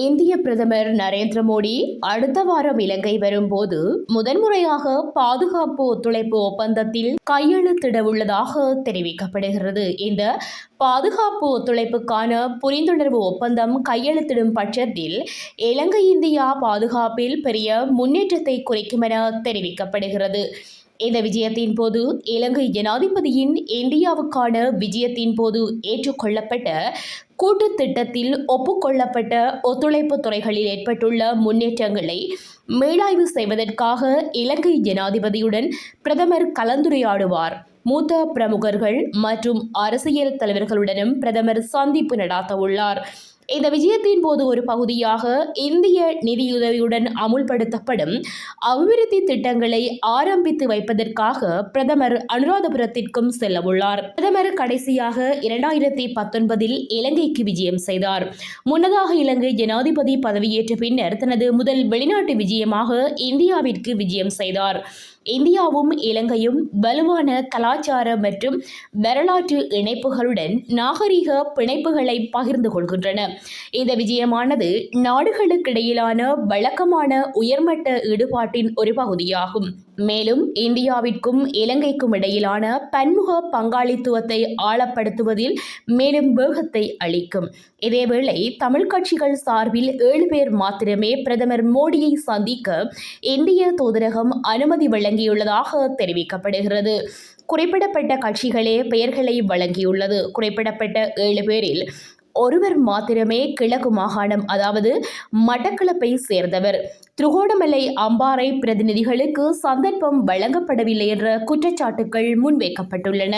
இந்திய பிரதமர் நரேந்திர மோடி அடுத்த வாரம் இலங்கை வரும்போது முதன்முறையாக பாதுகாப்பு ஒத்துழைப்பு ஒப்பந்தத்தில் கையெழுத்திட உள்ளதாக தெரிவிக்கப்படுகிறது. இந்த பாதுகாப்பு ஒத்துழைப்புக்கான புரிந்துணர்வு ஒப்பந்தம் கையெழுத்திடும் பட்சத்தில் இலங்கை இந்தியா பாதுகாப்பில் பெரிய முன்னேற்றத்தை குறிக்கும் என தெரிவிக்கப்படுகிறது. இந்த விஜயத்தின் போது இலங்கை ஜனாதிபதியின் இந்தியாவுக்கான விஜயத்தின் போது ஏற்றுக்கொள்ளப்பட்ட கூட்டு திட்டத்தில் ஒப்புக்கொள்ளப்பட்ட ஒத்துழைப்பு துறைகளில் ஏற்பட்டுள்ள முன்னேற்றங்களை மேலாய்வு செய்வதற்காக இலங்கை ஜனாதிபதியுடன் பிரதமர் கலந்துரையாடுவார். மூத்த பிரமுகர்கள் மற்றும் அரசியல் தலைவர்களுடனும் பிரதமர் சந்திப்பு நடாத்த உள்ளார் இந்த விஜயத்தின் போது ஒரு பகுதியாக இந்திய நிதியுதவியுடன் அமுல்படுத்தப்படும் அபிவிருத்தி திட்டங்களை ஆரம்பித்து வைப்பதற்காக பிரதமர் அனுராதபுரத்திற்கும் செல்லவுள்ளார். பிரதமர் கடைசியாக இரண்டாயிரத்தி பத்தொன்பதில் இலங்கைக்கு விஜயம் செய்தார். முன்னதாக இலங்கை ஜனாதிபதி பதவியேற்ற பின்னர் தனது முதல் வெளிநாட்டு விஜயமாக இந்தியாவிற்கு விஜயம் செய்தார். இந்தியாவும் இலங்கையும் வலுவான கலாச்சார மற்றும் வரலாற்று இணைப்புகளுடன் நாகரிக பிணைப்புகளை பகிர்ந்து கொள்கின்றன. இந்த விஜயமானது நாடுகளுக்கிடையிலான வழக்கமான உயர்மட்ட ஈடுபாட்டின் ஒரு பகுதியாகும். மேலும் இந்தியாவிற்கும் இலங்கைக்கும் இடையிலான பன்முக பங்காளித்துவத்தை ஆழப்படுத்துவதில் மேலும் வேகத்தை அளிக்கும். இதேவேளை தமிழ் கட்சிகள் சார்பில் ஏழு பேர் மாத்திரமே பிரதமர் மோடியை சந்திக்க இந்திய தூதரகம் அனுமதி வழங்கியுள்ளதாக தெரிவிக்கப்படுகிறது. குறிப்பிடப்பட்ட கட்சிகளே பெயர்களை வழங்கியுள்ளது. குறிப்பிடப்பட்ட ஏழு பேரில் ஒருவர் மாத்திரமே கிழக்கு மாகாணம் அதாவது மட்டக்களப்பை சேர்ந்தவர். திருகோணமலை அம்பாறை பிரதிநிதிகளுக்கு சந்தர்ப்பம் வழங்கப்படவில்லை என்ற குற்றச்சாட்டுகள் முன்வைக்கப்பட்டுள்ளன.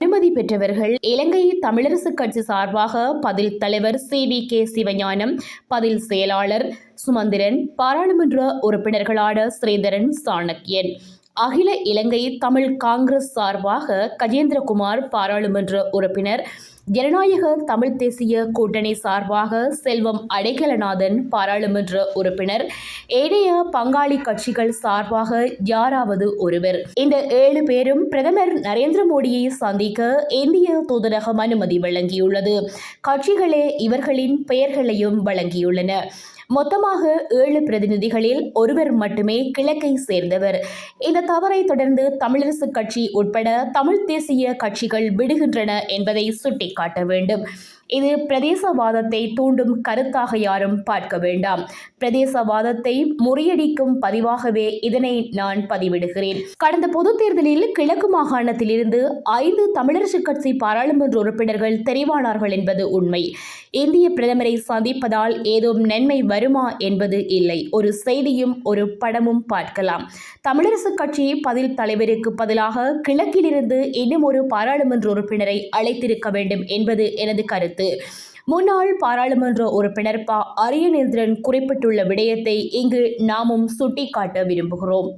அனுமதி பெற்றவர்கள் இலங்கை தமிழரசு கட்சி சார்பாக பதில் தலைவர் சி. வி. கே. சிவஞானம் பதில் செயலாளர் சுமந்திரன் பாராளுமன்ற உறுப்பினர்களான ஸ்ரீதரன் சாணக்கியன். அகில இலங்கை தமிழ் காங்கிரஸ் சார்பாக கஜேந்திரகுமார் பாராளுமன்ற உறுப்பினர் ஜனநாயக தமிழ் தேசிய கூட்டணி சார்பாக செல்வம் அடைக்கலநாதன் பாராளுமன்ற உறுப்பினர் ஏனைய பங்காளி கட்சிகள் சார்பாக யாராவது ஒருவர். இந்த ஏழு பேரும் பிரதமர் நரேந்திர மோடியை சந்திக்க இந்திய தூதரகம் அனுமதி வழங்கியுள்ளது. கட்சிகளே இவர்களின் பெயர்களையும் வழங்கியுள்ளன. மொத்தமாக ஏழு பிரதிநிதிகளில் ஒருவர் மட்டுமே கிழக்கை சேர்ந்தவர். இந்த தவறை தொடர்ந்து தமிழரசு கட்சி உட்பட தமிழ் தேசிய கட்சிகள் விடுகின்றன என்பதை சுட்டிக்காட்ட வேண்டும். இது பிரதேசவாதத்தை தூண்டும் கருத்தாக யாரும் பார்க்க வேண்டாம். பிரதேசவாதத்தை முறியடிக்கும் பதிவாகவே இதனை நான் பதிவிடுகிறேன். கடந்த பொதுத் தேர்தலில் கிழக்கு மாகாணத்திலிருந்து ஐந்து தமிழரசு கட்சி பாராளுமன்ற உறுப்பினர்கள் தெரிவானார்கள் என்பது உண்மை. இந்திய பிரதமரை சந்திப்பதால் ஏதும் நன்மை வருமா என்பது இல்லை. ஒரு செய்தியும் ஒரு படமும் பார்க்கலாம். தமிழரசு கட்சி பதில் தலைவருக்கு பதிலாக கிழக்கிலிருந்து இன்னும் ஒரு பாராளுமன்ற உறுப்பினரை அழைத்திருக்க வேண்டும் என்பது எனது கருத்து. முன்னாள் பாராளுமன்ற உறுப்பினர் ப. அரியநேந்திரன் குறிப்பிட்டுள்ள விடயத்தை இங்கு நாமும் சுட்டிக்காட்ட விரும்புகிறோம்.